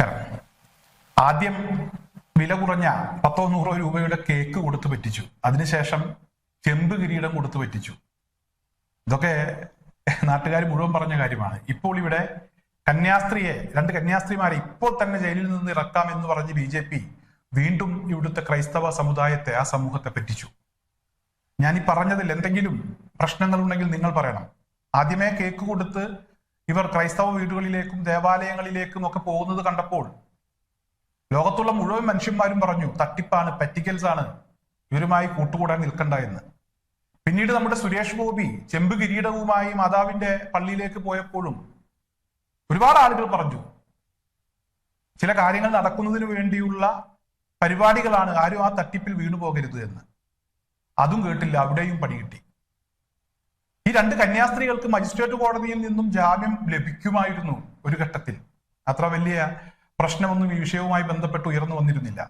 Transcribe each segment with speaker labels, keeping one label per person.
Speaker 1: നമസ്കാരം. ആദ്യം വില കുറഞ്ഞ പത്തോ നൂറോ രൂപയുടെ കേക്ക് കൊടുത്തു പറ്റിച്ചു. അതിനുശേഷം ചെമ്പ് കിരീടം കൊടുത്തു പറ്റിച്ചു. ഇതൊക്കെ നാട്ടുകാർ മുഴുവൻ പറഞ്ഞ കാര്യമാണ്. ഇപ്പോൾ ഇവിടെ കന്യാസ്ത്രീയെ രണ്ട് കന്യാസ്ത്രീമാരെ ഇപ്പോൾ തന്നെ ജയിലിൽ നിന്ന് ഇറക്കാം എന്ന് പറഞ്ഞ് ബി ജെ പി വീണ്ടും ഇവിടുത്തെ ക്രൈസ്തവ സമുദായത്തെ ആ സമൂഹത്തെ പറ്റിച്ചു. ഞാൻ ഈ പറഞ്ഞതിൽ എന്തെങ്കിലും പ്രശ്നങ്ങളുണ്ടെങ്കിൽ നിങ്ങൾ പറയണം. ആദ്യമേ കേക്ക് കൊടുത്ത് ഇവർ ക്രൈസ്തവ വീടുകളിലേക്കും ദേവാലയങ്ങളിലേക്കും ഒക്കെ പോകുന്നത് കണ്ടപ്പോൾ ലോകത്തുള്ള മുഴുവൻ മനുഷ്യന്മാരും പറഞ്ഞു തട്ടിപ്പാണ് പറ്റിക്കൽസ് ആണ്. ഇവരുമായി കൂട്ടുകൂടാൻ നിൽക്കണ്ട എന്ന്. പിന്നീട് നമ്മുടെ സുരേഷ് ഗോപി ചെമ്പ് കിരീടവുമായി മാതാവിന്റെ പള്ളിയിലേക്ക് പോയപ്പോഴും ഒരുപാട് ആളുകൾ പറഞ്ഞു ചില കാര്യങ്ങൾ നടക്കുന്നതിന് വേണ്ടിയുള്ള പരിപാടികളാണ് ആരും ആ തട്ടിപ്പിൽ വീണു പോകരുത് എന്ന്. അതും കേട്ടില്ല അവിടെയും പണി കിട്ടി. ഈ രണ്ട് കന്യാസ്ത്രീകൾക്ക് മജിസ്ട്രേറ്റ് കോടതിയിൽ നിന്നും ജാമ്യം ലഭിക്കുമായിരുന്നു ഒരു ഘട്ടത്തിൽ. അത്ര വലിയ പ്രശ്നമൊന്നും ഈ വിഷയവുമായി ബന്ധപ്പെട്ട് ഉയർന്നു വന്നിരുന്നില്ല.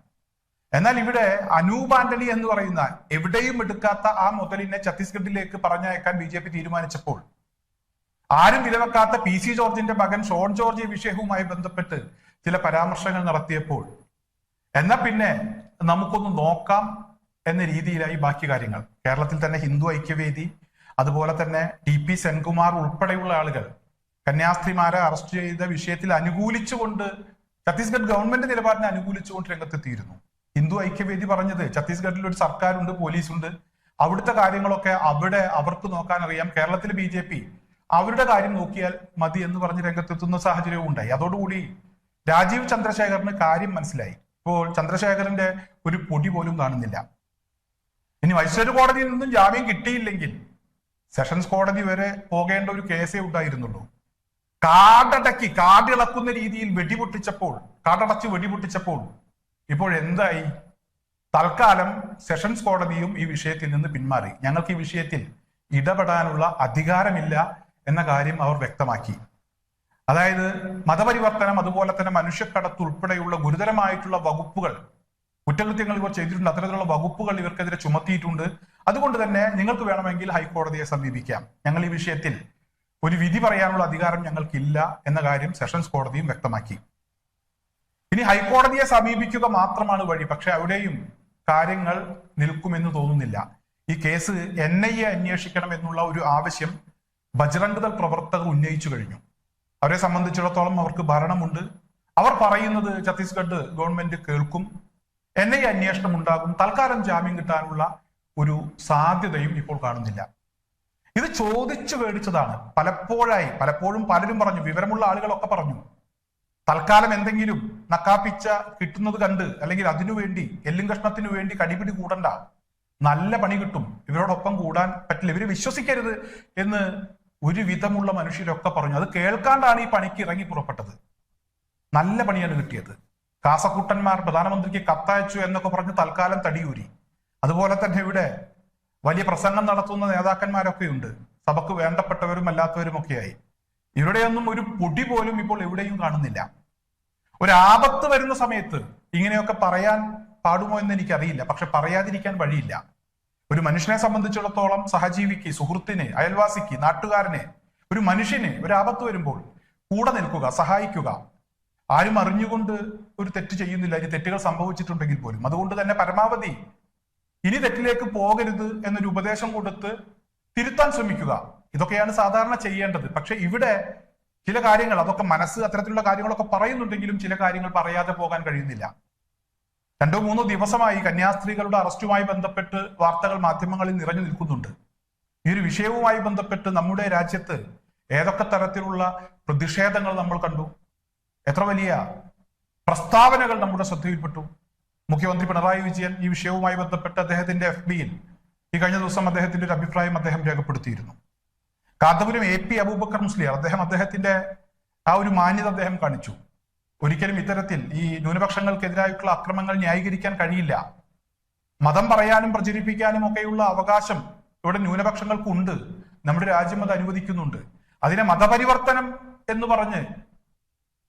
Speaker 1: എന്നാൽ ഇവിടെ അനൂപ് ആന്റണി എന്ന് പറയുന്ന എവിടെയും എടുക്കാത്ത ആ മുതലിനെ ഛത്തീസ്ഗഡിലേക്ക് പറഞ്ഞയക്കാൻ ബി ജെ പി തീരുമാനിച്ചപ്പോൾ ആരും വിലവെക്കാത്ത പി സി ജോർജിന്റെ മകൻ ഷോൺ ജോർജ് വിഷയവുമായി ബന്ധപ്പെട്ട് ചില പരാമർശങ്ങൾ നടത്തിയപ്പോൾ എന്നാ പിന്നെ നമുക്കൊന്ന് നോക്കാം എന്ന രീതിയിലായി ബാക്കി കാര്യങ്ങൾ. കേരളത്തിൽ തന്നെ ഹിന്ദു ഐക്യവേദി അതുപോലെ തന്നെ ടി പി സെൻകുമാർ ഉൾപ്പെടെയുള്ള ആളുകൾ കന്യാസ്ത്രീമാരെ അറസ്റ്റ് ചെയ്ത വിഷയത്തിൽ അനുകൂലിച്ചുകൊണ്ട് ഛത്തീസ്ഗഡ് ഗവൺമെന്റ് നിലപാടിനെ അനുകൂലിച്ചുകൊണ്ട് രംഗത്തെത്തിയിരുന്നു. ഹിന്ദു ഐക്യവേദി പറഞ്ഞത് ഛത്തീസ്ഗഡിൽ ഒരു സർക്കാരുണ്ട് പോലീസുണ്ട്. അവിടുത്തെ കാര്യങ്ങളൊക്കെ അവിടെ അവർക്ക് നോക്കാൻ അറിയാം. കേരളത്തിലെ ബി ജെ പി അവരുടെ കാര്യം നോക്കിയാൽ മതി എന്ന് പറഞ്ഞ് രംഗത്തെത്തുന്ന സാഹചര്യവും ഉണ്ടായി. അതോടുകൂടി രാജീവ് ചന്ദ്രശേഖറിന് കാര്യം മനസ്സിലായി. ഇപ്പോൾ ചന്ദ്രശേഖരന്റെ ഒരു പൊടി പോലും കാണുന്നില്ല. ഇനി മൈസൂർ കോടതിയിൽ നിന്നും ജാമ്യം കിട്ടിയില്ലെങ്കിൽ സെഷൻസ് കോടതി വരെ പോകേണ്ട ഒരു കേസേ ഉണ്ടായിരുന്നുള്ളൂ. കാടടക്കി കാടിളക്കുന്ന രീതിയിൽ വെടിപൊട്ടിച്ചപ്പോൾ കാടടച്ച് വെടിപൊട്ടിച്ചപ്പോൾ ഇപ്പോൾ എന്തായി? തൽക്കാലം സെഷൻസ് കോടതിയും ഈ വിഷയത്തിൽ നിന്ന് പിന്മാറി. ഞങ്ങൾക്ക് ഈ വിഷയത്തിൽ ഇടപെടാനുള്ള അധികാരമില്ല എന്ന കാര്യം അവർ വ്യക്തമാക്കി. അതായത് മതപരിവർത്തനം അതുപോലെ തന്നെ മനുഷ്യക്കടത്ത് ഉൾപ്പെടെയുള്ള ഗുരുതരമായിട്ടുള്ള വകുപ്പുകൾ കുറ്റകൃത്യങ്ങൾ ഇവർ ചെയ്തിട്ടുണ്ട്. അത്തരത്തിലുള്ള വകുപ്പുകൾ ഇവർക്കെതിരെ ചുമത്തിയിട്ടുണ്ട്. അതുകൊണ്ട് തന്നെ നിങ്ങൾക്ക് വേണമെങ്കിൽ ഹൈക്കോടതിയെ സമീപിക്കാം. ഞങ്ങൾ ഈ വിഷയത്തിൽ ഒരു വിധി പറയാനുള്ള അധികാരം ഞങ്ങൾക്കില്ല എന്ന കാര്യം സെഷൻസ് കോടതിയും വ്യക്തമാക്കി. ഇനി ഹൈക്കോടതിയെ സമീപിക്കുക മാത്രമാണ് വഴി. പക്ഷെ അവിടെയും കാര്യങ്ങൾ നിൽക്കുമെന്ന് തോന്നുന്നില്ല. ഈ കേസ് എൻ ഐ എ അന്വേഷിക്കണം എന്നുള്ള ഒരു ആവശ്യം ബജ്രംഗ് ദൾ പ്രവർത്തകർ ഉന്നയിച്ചു കഴിഞ്ഞു. അവരെ സംബന്ധിച്ചിടത്തോളം അവർക്ക് ഭരണമുണ്ട്. അവർ പറയുന്നത് ഛത്തീസ്ഗഡ് ഗവൺമെന്റ് കേൾക്കും. എൻ ഐ അന്വേഷണം ഉണ്ടാകും. തൽക്കാലം ജാമ്യം കിട്ടാനുള്ള ഒരു സാധ്യതയും ഇപ്പോൾ കാണുന്നില്ല. ഇത് ചോദിച്ചു മേടിച്ചതാണ്. പലപ്പോഴായി പലപ്പോഴും പലരും പറഞ്ഞു വിവരമുള്ള ആളുകളൊക്കെ പറഞ്ഞു തൽക്കാലം എന്തെങ്കിലും നക്കാപ്പിച്ച കിട്ടുന്നത് കണ്ട് അല്ലെങ്കിൽ അതിനുവേണ്ടി എല്ലും കഷ്ണത്തിനു വേണ്ടി കടിപിടി കൂടണ്ട. നല്ല പണി കിട്ടും. ഇവരോടൊപ്പം കൂടാൻ പറ്റില്ല. ഇവർ വിശ്വസിക്കരുത് എന്ന് ഒരു വിധമുള്ള മനുഷ്യരൊക്കെ പറഞ്ഞു. അത് കേൾക്കാണ്ടാണ് ഈ പണിക്ക് ഇറങ്ങി പുറപ്പെട്ടത്. നല്ല പണിയാണ് കിട്ടിയത്. കാസക്കൂട്ടന്മാർ പ്രധാനമന്ത്രിക്ക് കത്തയച്ചു എന്നൊക്കെ പറഞ്ഞ് തൽക്കാലം തടിയൂരി. അതുപോലെ തന്നെ ഇവിടെ വലിയ പ്രസംഗം നടത്തുന്ന നേതാക്കന്മാരൊക്കെ ഉണ്ട് സഭക്ക് വേണ്ടപ്പെട്ടവരും അല്ലാത്തവരും ഒക്കെയായി ഇവിടെയൊന്നും ഒരു പൊടി പോലും ഇപ്പോൾ എവിടെയും കാണുന്നില്ല. ഒരു ആപത്ത് വരുന്ന സമയത്ത് ഇങ്ങനെയൊക്കെ പറയാൻ പാടുമോ എന്ന് എനിക്കറിയില്ല. പക്ഷെ പറയാതിരിക്കാൻ വഴിയില്ല. ഒരു മനുഷ്യനെ സംബന്ധിച്ചിടത്തോളം സഹജീവിക്ക് സുഹൃത്തിന് അയൽവാസിക്ക് നാട്ടുകാരനെ ഒരു മനുഷ്യന് ഒരു ആപത്ത് വരുമ്പോൾ കൂടെ നിൽക്കുക സഹായിക്കുക ആരും അറിഞ്ഞുകൊണ്ട് ഒരു തെറ്റ് ചെയ്യുന്നില്ല. ഇനി തെറ്റുകൾ സംഭവിച്ചിട്ടുണ്ടെങ്കിൽ പോലും. അതുകൊണ്ട് തന്നെ പരമാവധി ഇനി തെറ്റിലേക്ക് പോകരുത് എന്നൊരു ഉപദേശം കൊടുത്ത് തിരുത്താൻ ശ്രമിക്കുക. ഇതൊക്കെയാണ് സാധാരണ ചെയ്യേണ്ടത്. പക്ഷെ ഇവിടെ ചില കാര്യങ്ങൾ അതൊക്കെ മനസ്സ് അത്തരത്തിലുള്ള കാര്യങ്ങളൊക്കെ പറയുന്നുണ്ടെങ്കിലും ചില കാര്യങ്ങൾ പറയാതെ പോകാൻ കഴിയുന്നില്ല. രണ്ടോ മൂന്നോ ദിവസമായി കന്യാസ്ത്രീകളുടെ അറസ്റ്റുമായി ബന്ധപ്പെട്ട് വാർത്തകൾ മാധ്യമങ്ങളിൽ നിറഞ്ഞു നിൽക്കുന്നുണ്ട്. ഈ ഒരു വിഷയവുമായി ബന്ധപ്പെട്ട് നമ്മുടെ രാജ്യത്ത് ഏതൊക്കെ തരത്തിലുള്ള പ്രതിഷേധങ്ങൾ നമ്മൾ കണ്ടു? എത്ര വലിയ പ്രസ്താവനകൾ നമ്മുടെ ശ്രദ്ധയിൽപ്പെട്ടു. മുഖ്യമന്ത്രി പിണറായി വിജയൻ ഈ വിഷയവുമായി ബന്ധപ്പെട്ട് അദ്ദേഹത്തിന്റെ എഫ് ബിയിൽ ഈ കഴിഞ്ഞ ദിവസം അദ്ദേഹത്തിന്റെ ഒരു അഭിപ്രായം അദ്ദേഹം രേഖപ്പെടുത്തിയിരുന്നു. കാന്തപുരം എ പി അബൂബക്കർ മുസ്ലിയാർ അദ്ദേഹം അദ്ദേഹത്തിന്റെ ആ ഒരു മാന്യത അദ്ദേഹം കാണിച്ചു. ഒരിക്കലും ഇത്തരത്തിൽ ഈ ന്യൂനപക്ഷങ്ങൾക്കെതിരായിട്ടുള്ള അക്രമങ്ങൾ ന്യായീകരിക്കാൻ കഴിയില്ല. മതം പറയാനും പ്രചരിപ്പിക്കാനും ഒക്കെയുള്ള അവകാശം ഇവിടെ ന്യൂനപക്ഷങ്ങൾക്കുണ്ട് നമ്മുടെ രാജ്യം അത് അനുവദിക്കുന്നുണ്ട്. അതിനെ മതപരിവർത്തനം എന്ന് പറഞ്ഞ്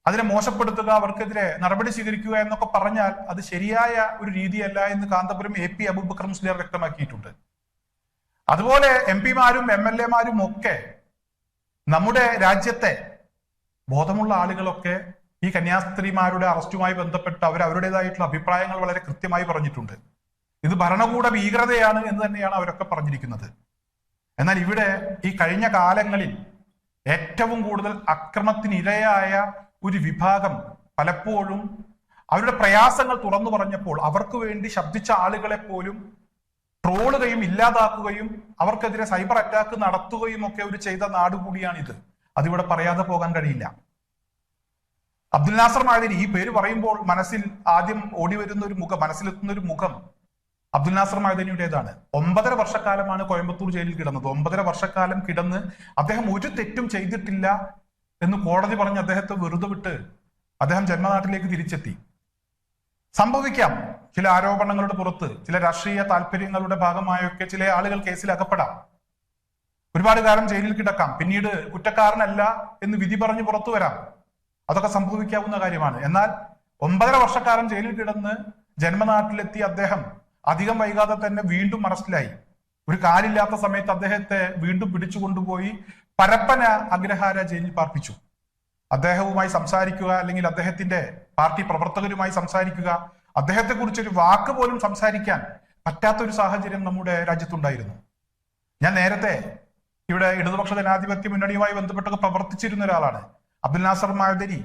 Speaker 1: അതിനെ മോശപ്പെടുത്തുക അവർക്കെതിരെ നടപടി സ്വീകരിക്കുക എന്നൊക്കെ പറഞ്ഞാൽ അത് ശരിയായ ഒരു രീതിയല്ല എന്ന് കാന്തപുരം എ പി അബൂബക്കർ മുസ്ലിയാർ വ്യക്തമാക്കിയിട്ടുണ്ട്. അതുപോലെ എം പിമാരും എം എൽ എമാരും ഒക്കെ നമ്മുടെ രാജ്യത്തെ ബോധമുള്ള ആളുകളൊക്കെ ഈ കന്യാസ്ത്രീമാരുടെ അറസ്റ്റുമായി ബന്ധപ്പെട്ട് അവർ അവരുടേതായിട്ടുള്ള അഭിപ്രായങ്ങൾ വളരെ കൃത്യമായി പറഞ്ഞിട്ടുണ്ട്. ഇത് ഭരണകൂട ഭീകരതയാണ് എന്ന് തന്നെയാണ് അവരൊക്കെ പറഞ്ഞിരിക്കുന്നത്. എന്നാൽ ഇവിടെ ഈ കഴിഞ്ഞ കാലങ്ങളിൽ ഏറ്റവും കൂടുതൽ അക്രമത്തിനിരയായ ഒരു വിഭാഗം പലപ്പോഴും അവരുടെ പ്രയാസങ്ങൾ തുറന്നു പറഞ്ഞപ്പോൾ അവർക്ക് വേണ്ടി ശബ്ദിച്ച ആളുകളെ പോലും ട്രോളുകയും ഇല്ലാതാക്കുകയും അവർക്കെതിരെ സൈബർ അറ്റാക്ക് നടത്തുകയും ഒക്കെ ഒരു ചെയ്ത നാട് കൂടിയാണിത്. അതിവിടെ പറയാതെ പോകാൻ കഴിയില്ല. അബ്ദുൽ നാസർ മാതിരി ഈ പേര് പറയുമ്പോൾ മനസ്സിൽ ആദ്യം ഓടി വരുന്ന ഒരു മുഖം മനസ്സിലെത്തുന്ന ഒരു മുഖം അബ്ദുൽ നാസർ മൈദനിയുടേതാണ് ഒമ്പതര വർഷക്കാലമാണ് കോയമ്പത്തൂർ ജയിലിൽ കിടന്നത്. ഒമ്പതര വർഷക്കാലം കിടന്ന് അദ്ദേഹം ഒരു തെറ്റും ചെയ്തിട്ടില്ല. എന്ന് കോടതി പറഞ്ഞ് അദ്ദേഹത്തെ വെറുതെ വിട്ട് അദ്ദേഹം ജന്മനാട്ടിലേക്ക് തിരിച്ചെത്തി. സംഭവിക്കാം. ചില ആരോപണങ്ങളുടെ പുറത്ത് ചില രാഷ്ട്രീയ താല്പര്യങ്ങളുടെ ഭാഗമായൊക്കെ ചില ആളുകൾ കേസിൽ അകപ്പെടാം. ഒരുപാട് കാലം ജയിലിൽ കിടക്കാം. പിന്നീട് കുറ്റക്കാരനല്ല എന്ന് വിധി പറഞ്ഞ് പുറത്തു വരാം. അതൊക്കെ സംഭവിക്കാവുന്ന കാര്യമാണ്. എന്നാൽ ഒമ്പതര വർഷക്കാലം ജയിലിൽ കിടന്ന് ജന്മനാട്ടിലെത്തിയ അദ്ദേഹം അധികം വൈകാതെ തന്നെ വീണ്ടും അറസ്റ്റിലായി. ഒരു കാലില്ലാത്ത സമയത്ത് അദ്ദേഹത്തെ വീണ്ടും പിടിച്ചു കൊണ്ടുപോയി പരപ്പന അഗ്രഹാര ജയിലിൽ പാർപ്പിച്ചു. അദ്ദേഹവുമായി സംസാരിക്കുക അല്ലെങ്കിൽ അദ്ദേഹത്തിന്റെ പാർട്ടി പ്രവർത്തകരുമായി സംസാരിക്കുക അദ്ദേഹത്തെ കുറിച്ചൊരു വാക്ക് പോലും സംസാരിക്കാൻ പറ്റാത്ത ഒരു സാഹചര്യം നമ്മുടെ രാജ്യത്തുണ്ടായിരുന്നു. ഞാൻ നേരത്തെ ഇവിടെ ഇടതുപക്ഷ ജനാധിപത്യ മുന്നണിയുമായി ബന്ധപ്പെട്ടൊക്കെ പ്രവർത്തിച്ചിരുന്ന ഒരാളാണ്. അബ്ദുൽ നാസർ മാദരി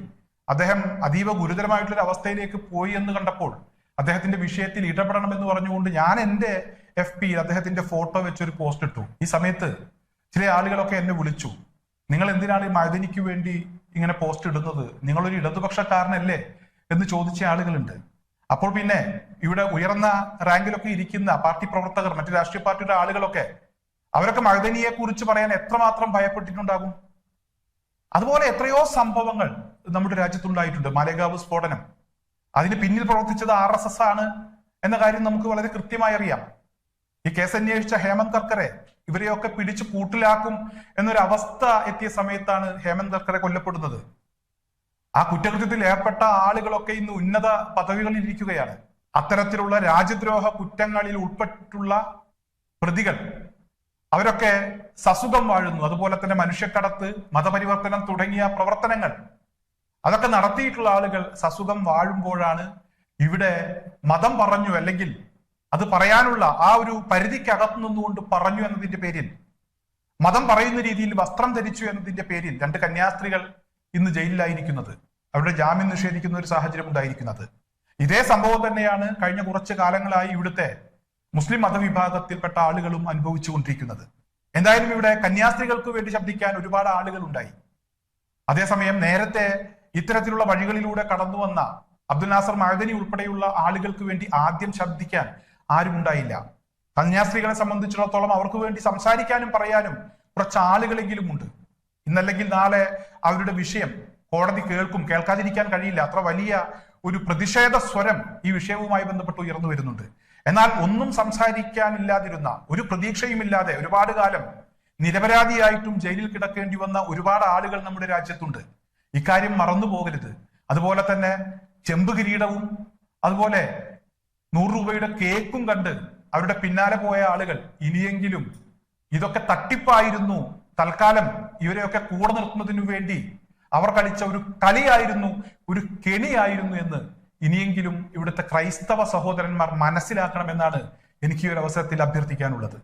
Speaker 1: അദ്ദേഹം അതീവ ഗുരുതരമായിട്ടുള്ള അവസ്ഥയിലേക്ക് പോയി എന്ന് കണ്ടപ്പോൾ അദ്ദേഹത്തിന്റെ വിഷയത്തിൽ ഇടപെടണം എന്ന് പറഞ്ഞുകൊണ്ട് ഞാൻ എന്റെ എഫ് പി അദ്ദേഹത്തിന്റെ ഫോട്ടോ വെച്ചൊരു പോസ്റ്റ് ഇട്ടു. ഈ സമയത്ത് ചില ആളുകളൊക്കെ എന്നെ വിളിച്ചു. നിങ്ങൾ എന്തിനാണ് ഈ മഴദിനിക്ക് വേണ്ടി ഇങ്ങനെ പോസ്റ്റ് ഇടുന്നത്? നിങ്ങളൊരു ഇടതുപക്ഷക്കാരനല്ലേ? എന്ന് ചോദിച്ച ആളുകളുണ്ട്. അപ്പോൾ പിന്നെ ഇവിടെ ഉയർന്ന റാങ്കിലൊക്കെ ഇരിക്കുന്ന പാർട്ടി പ്രവർത്തകർ മറ്റു രാഷ്ട്രീയ പാർട്ടിയുടെ ആളുകളൊക്കെ അവരൊക്കെ മഴദനിയെ കുറിച്ച് പറയാൻ എത്രമാത്രം ഭയപ്പെട്ടിട്ടുണ്ടാകും? അതുപോലെ എത്രയോ സംഭവങ്ങൾ നമ്മുടെ രാജ്യത്തുണ്ടായിട്ടുണ്ട്. മാലേഗാവ് സ്ഫോടനം. അതിന് പിന്നിൽ പ്രവർത്തിച്ചത് ആർ എസ് എസ് ആണ് എന്ന കാര്യം നമുക്ക് വളരെ കൃത്യമായി അറിയാം. ഈ കേസ് അന്വേഷിച്ച ഹേമന്ത് കർക്കറെ ഇവരെയൊക്കെ പിടിച്ചു കൂട്ടിലാക്കും എന്നൊരു അവസ്ഥ എത്തിയ സമയത്താണ് ഹേമന്ത് കർക്കറെ കൊല്ലപ്പെടുന്നത്. ആ കുറ്റകൃത്യത്തിൽ ഏർപ്പെട്ട ആളുകളൊക്കെ ഇന്ന് ഉന്നത പദവികളിൽ ഇരിക്കുകയാണ്. അത്തരത്തിലുള്ള രാജ്യദ്രോഹ കുറ്റങ്ങളിൽ ഉൾപ്പെട്ടിട്ടുള്ള പ്രതികൾ അവരൊക്കെ സസുഖം വാഴുന്നു. അതുപോലെ തന്നെ മനുഷ്യക്കടത്ത് മതപരിവർത്തനം തുടങ്ങിയ പ്രവർത്തനങ്ങൾ അതൊക്കെ നടത്തിയിട്ടുള്ള ആളുകൾ സസുഖം വാഴുമ്പോഴാണ് ഇവിടെ മതം പറഞ്ഞു അല്ലെങ്കിൽ അത് പറയാനുള്ള ആ ഒരു പരിധിക്കകത്ത് നിന്നുകൊണ്ട് പറഞ്ഞു എന്നതിന്റെ പേരിൽ മതം പറയുന്ന രീതിയിൽ വസ്ത്രം ധരിച്ചു എന്നതിന്റെ പേരിൽ രണ്ട് കന്യാസ്ത്രീകൾ ഇന്ന് ജയിലിലായിരിക്കുന്നത് അവരുടെ ജാമ്യം നിഷേധിക്കുന്ന ഒരു സാഹചര്യം ഉണ്ടായിരിക്കുന്നത്. ഇതേ സംഭവം തന്നെയാണ് കഴിഞ്ഞ കുറച്ച് കാലങ്ങളായി ഇവിടുത്തെ മുസ്ലിം മതവിഭാഗത്തിൽപ്പെട്ട ആളുകളും അനുഭവിച്ചു കൊണ്ടിരിക്കുന്നത് എന്തായാലും ഇവിടെ കന്യാസ്ത്രീകൾക്ക് വേണ്ടി ശബ്ദിക്കാൻ ഒരുപാട് ആളുകൾ ഉണ്ടായി അതേസമയം നേരത്തെ ഇത്തരത്തിലുള്ള വഴികളിലൂടെ കടന്നു വന്ന അബ്ദുൽ നാസർ മഹദനി ഉൾപ്പെടെയുള്ള ആളുകൾക്ക് വേണ്ടി ആദ്യം ശബ്ദിക്കാൻ ആരും ഉണ്ടായില്ല. കന്യാസ്ത്രീകളെ സംബന്ധിച്ചിടത്തോളം അവർക്ക് വേണ്ടി സംസാരിക്കാനും പറയാനും കുറച്ച് ആളുകളെങ്കിലും ഉണ്ട്. ഇന്നല്ലെങ്കിൽ നാളെ അവരുടെ വിഷയം കോടതി കേൾക്കും. കേൾക്കാതിരിക്കാൻ കഴിയില്ല. അത്ര വലിയ ഒരു പ്രതിഷേധ സ്വരം ഈ വിഷയവുമായി ബന്ധപ്പെട്ട് ഉയർന്നു വരുന്നുണ്ട്. എന്നാൽ ഒന്നും സംസാരിക്കാനില്ലാതിരുന്ന ഒരു പ്രതീക്ഷയുമില്ലാതെ ഒരുപാട് കാലം നിരപരാധിയായിട്ടും ജയിലിൽ കിടക്കേണ്ടി വന്ന ഒരുപാട് ആളുകൾ നമ്മുടെ രാജ്യത്തുണ്ട്. ഇക്കാര്യം മറന്നു പോകരുത് അതുപോലെ തന്നെ ചെമ്പ് കിരീടവും അതുപോലെ നൂറ് രൂപയുടെ കേക്കും കണ്ട് അവരുടെ പിന്നാലെ പോയ ആളുകൾ ഇനിയെങ്കിലും ഇതൊക്കെ തട്ടിപ്പായിരുന്നു. തൽക്കാലം ഇവരെയൊക്കെ കൂടെ നിർത്തുന്നതിനു വേണ്ടി അവർ കളിച്ച ഒരു കളിയായിരുന്നു ഒരു കെണിയായിരുന്നു എന്ന് ഇനിയെങ്കിലും ഇവിടുത്തെ ക്രൈസ്തവ സഹോദരന്മാർ മനസ്സിലാക്കണമെന്നാണ് എനിക്ക് ഈ ഒരു അവസരത്തിൽ അഭ്യർത്ഥിക്കാനുള്ളത്.